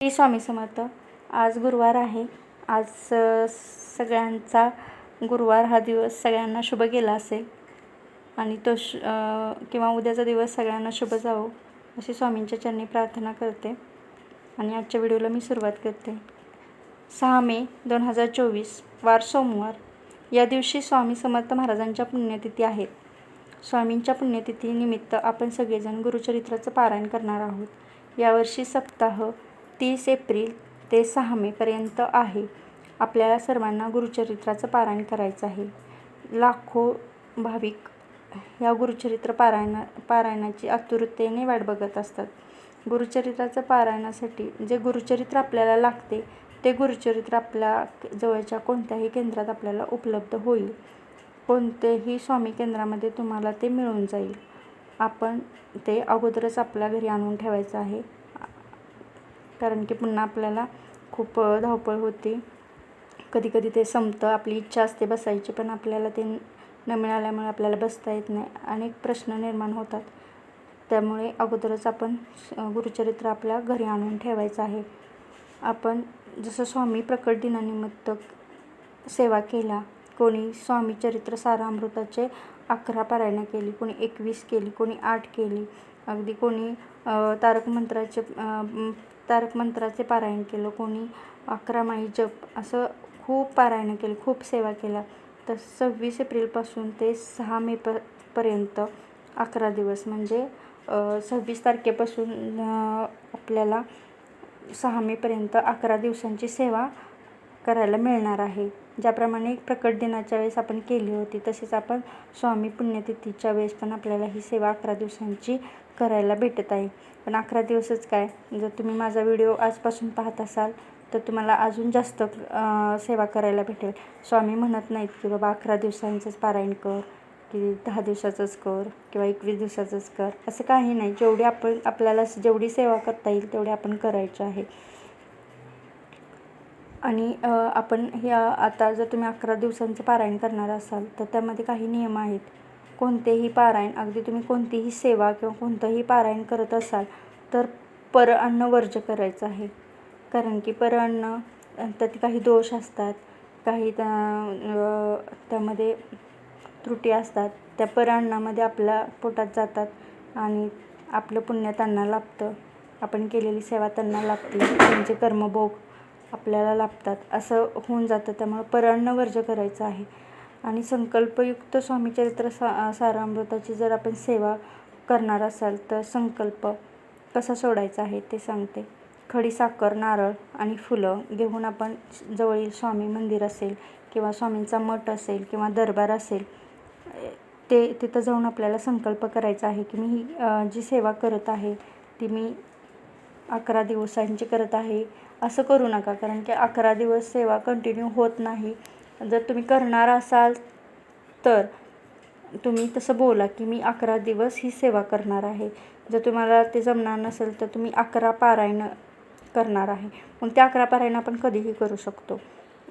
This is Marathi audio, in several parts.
श्री स्वामी समर्थ. आज गुरुवार आहे. आज सगळ्यांचा गुरुवार हा दिवस सगळ्यांना शुभ गेला असेल. आणि तो श किंवा उद्याचा दिवस सगळ्यांना शुभ जावो अशी स्वामींच्या चरणी प्रार्थना करते. आणि आजच्या व्हिडिओला मी सुरुवात करते. सहा मे दोन हजार चोवीस वार सोमवार. या दिवशी स्वामी समर्थ महाराजांच्या पुण्यतिथी आहेत. स्वामींच्या पुण्यतिथीनिमित्त आपण सगळेजण गुरुचरित्राचं पारायण करणार आहोत. यावर्षी सप्ताह तीस एप्रिल ते सहा मेपर्यंत आहे. आपल्याला सर्वांना गुरुचरित्राचं पारायण करायचं आहे. लाखो भाविक या गुरुचरित्र पारायणा पारायणाची आतुरतेने वाट बघत असतात. गुरुचरित्राचं पारायणासाठी जे गुरुचरित्र आपल्याला लागते ते गुरुचरित्र आपल्या जवळच्या कोणत्याही केंद्रात आपल्याला उपलब्ध होईल. कोणतेही स्वामी केंद्रामध्ये तुम्हाला ते मिळून जाईल. आपण ते अगोदरच आपल्या घरी आणून ठेवायचं आहे. कारण की पुन्हा आपल्याला खूप धावपळ होती. कधी कधी ते संपतं आपली इच्छा असते बसायची पण आपल्याला ते न मिळाल्यामुळे आपल्याला बसता येत नाही. अनेक प्रश्न निर्माण होतात. त्यामुळे अगोदरच आपण गुरुचरित्र आपल्या घरी आणून ठेवायचं आहे. आपण जसं स्वामी प्रकट दिनानिमित्त सेवा केला कोणी स्वामी चरित्र सारामृताचे अकरा पारायणं केली कोणी एकवीस केली कोणी आठ केली. अगदी कोणी तारक मंत्राचे तारक मंत्राचे पारायण केलं कोणी अकरा माई जप असं खूप पारायणं केली खूप सेवा केल्या. तर सव्वीस एप्रिलपासून ते सहा मे प पर्यंत अकरा दिवस म्हणजे सव्वीस तारखेपासून आपल्याला सहा मेपर्यंत अकरा दिवसांची सेवा करायला मिळणार आहे. ज्याप्रमाणे प्रकट दिनाच्या वेळेस आपण केली होती तसेच आपण स्वामी पुण्यतिथीच्या वेळेस पण आपल्याला ही सेवा अकरा दिवसांची करायला भेटत आहे. पण अकरा दिवसच काय? जर तुम्ही माझा व्हिडिओ आजपासून पाहत असाल तर तुम्हाला अजून जास्त सेवा करायला भेटेल. स्वामी म्हणत नाहीत की बाबा अकरा दिवसांचंच पारायण कर की दहा दिवसाचंच कर किंवा एकवीस दिवसाचंच कर. असं काही नाही. जेवढी आपण आपल्याला जेवढी सेवा करता येईल तेवढी आपण करायची आहे. आणि आपण ह्या आता जर तुम्ही अकरा दिवसांचं पारायण करणार असाल तर त्यामध्ये काही नियम आहेत. कोणतेही पारायण अगदी तुम्ही कोणतीही सेवा किंवा कोणतंही पारायण करत असाल तर पर अन्न वर्ज करायचं आहे. कारण की पर अन्न त्यात काही दोष असतात काही त्या त्यामध्ये त्रुटी असतात. त्या पर अन्नामध्ये आपल्या पोटात जातात आणि आपलं पुण्य त्यांना लाभतं. आपण केलेली सेवा त्यांना लाभते. त्यांचे कर्मभोग आपल्याला लाभतात. असं होऊन जातं. त्यामुळं परान्न वर्ज करायचं आहे. आणि संकल्पयुक्त स्वामीचरित्र सा सारामृताची जर आपण सेवा करणार असाल तर संकल्प कसा सोडायचा आहे ते सांगते. खडी साखर नारळ आणि फुलं घेऊन आपण जवळील स्वामी मंदिर असेल किंवा स्वामींचा मठ असेल किंवा दरबार असेल ते तिथं जाऊन आपल्याला संकल्प करायचा आहे की मी ही जी सेवा करत आहे ती मी अकरा दिवसांची करत आहे. असं करू नका कारण की अकरा दिवस सेवा कंटिन्यू होत नाही. जर तुम्ही करणार असाल तर तुम्ही तसं बोला की मी अकरा दिवस ही सेवा करणार आहे. जर तुम्हाला ते जमणार नसेल तर तुम्ही अकरा पारायण करणार आहे. मग त्या अकरा पारायण आपण कधीही करू शकतो.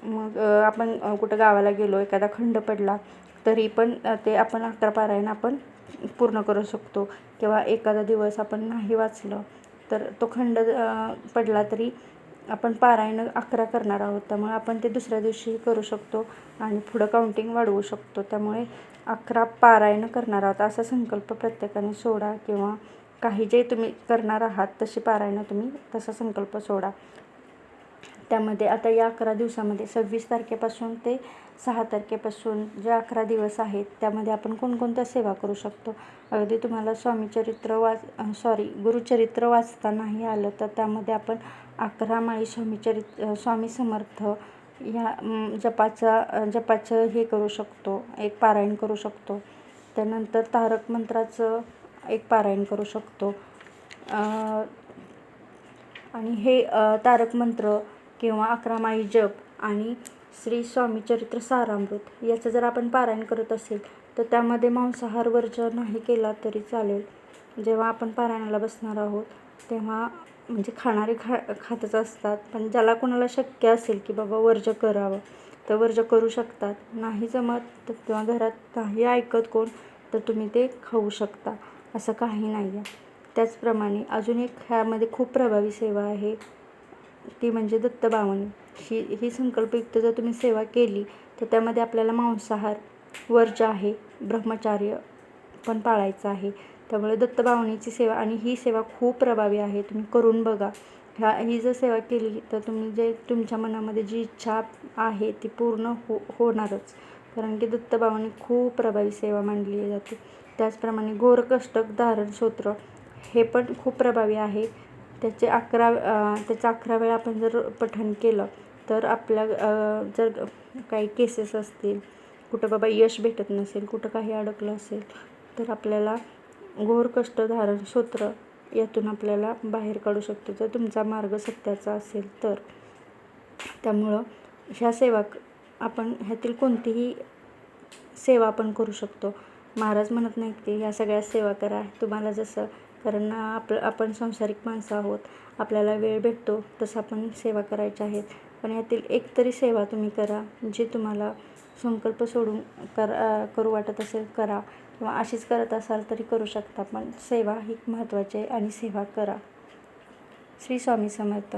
मग आपण कुठं गावाला गेलो एखादा खंड पडला तरी पण ते आपण अकरा पारायण आपण पूर्ण करू शकतो. किंवा एखादा दिवस आपण नाही वाचलं तर तो खंड पडला तरी आपण पारायण अकरा करणार आहोत त्यामुळे आपण ते दुसऱ्या दिवशी करू शकतो आणि पुढं काउंटिंग वाढवू शकतो. त्यामुळे अकरा पारायण करणार आहोत असा संकल्प प्रत्येकाने सोडा किंवा काही जे तुम्ही करणार आहात तशी पारायणं तुम्ही तसा संकल्प सोडा. त्यामध्ये आता या अकरा दिवसामध्ये सव्वीस तारखेपासून ते सहा तारखेपासून जे अकरा दिवस आहेत त्यामध्ये आपण कोणकोणत्या सेवा करू शकतो? अगदी तुम्हाला स्वामीचरित्र वाच सॉरी गुरुचरित्र वाचता नाही आलं तर त्यामध्ये आपण अकरा माळी स्वामीचरित्र स्वामी समर्थ ह्या जपाचा जपाचं हे करू शकतो एक पारायण करू शकतो. त्यानंतर तारक मंत्राचं एक पारायण करू शकतो. आणि हे तारक मंत्र किंवा अकरा माई जप आणि श्री स्वामी चरित्र सारामृत याचं जर आपण पारायण करत असेल तर त्यामध्ये मांसाहार वर्ज नाही केला तरी चालेल. जेव्हा आपण पारायणाला बसणार आहोत तेव्हा म्हणजे खाणारे खा खातच असतात. पण ज्याला कोणाला शक्य असेल की बाबा वर्ज करावं तर वर्ज करू शकतात. नाही जमत तर किंवा घरात नाही ऐकत कोण तर तुम्ही ते खाऊ शकता. असं काही नाही आहे त्याचप्रमाणे अजून एक ह्यामध्ये खूप प्रभावी सेवा आहे. ती म्हणजे दत्तबावणी ही ही संकल्पयुक्त जर तुम्ही सेवा केली तर त्यामध्ये आपल्याला मांसाहार वर्ज आहे ब्रह्मचार्य पण पाळायचं आहे. त्यामुळे दत्तबावणीची सेवा आणि ही सेवा खूप प्रभावी आहे. तुम्ही करून बघा. ह्या ही जर सेवा केली तर तुम्ही जे तुमच्या मनामध्ये जी इच्छा आहे ती पूर्ण हो होणारच. कारण की दत्तबावणी खूप प्रभावी सेवा मांडली जाते. त्याचप्रमाणे घोरकष्टक धारण सूत्र हे पण खूप प्रभावी आहे. त्याचे अकरा त्याचं अकरा वेळा आपण जर पठण केलं तर आपल्या जर काही केसेस असतील कुठं बाबा यश भेटत नसेल कुठं काही अडकलं असेल तर आपल्याला घोर कष्ट धारण यातून आपल्याला बाहेर काढू शकतो. जर तुमचा मार्ग सत्याचा असेल तर. त्यामुळं ह्या सेवा आपण ह्यातील कोणतीही सेवा आपण करू शकतो. महाराज म्हणत नाहीत की या सगळ्या सेवा करा. तुम्हाला जसं कारण आपलं आपण संसारिक माणसं आहोत. आपल्याला वेळ भेटतो तसं आपण सेवा करायच्या आहेत पण यातील एक तरी सेवा तुम्ही करा जी तुम्हाला संकल्प सोडून करा करू वाटत असेल करा. किंवा अशीच करत असाल तरी करू शकता पण सेवा ही महत्त्वाची आहे आणि सेवा करा. श्री स्वामी समर्थ.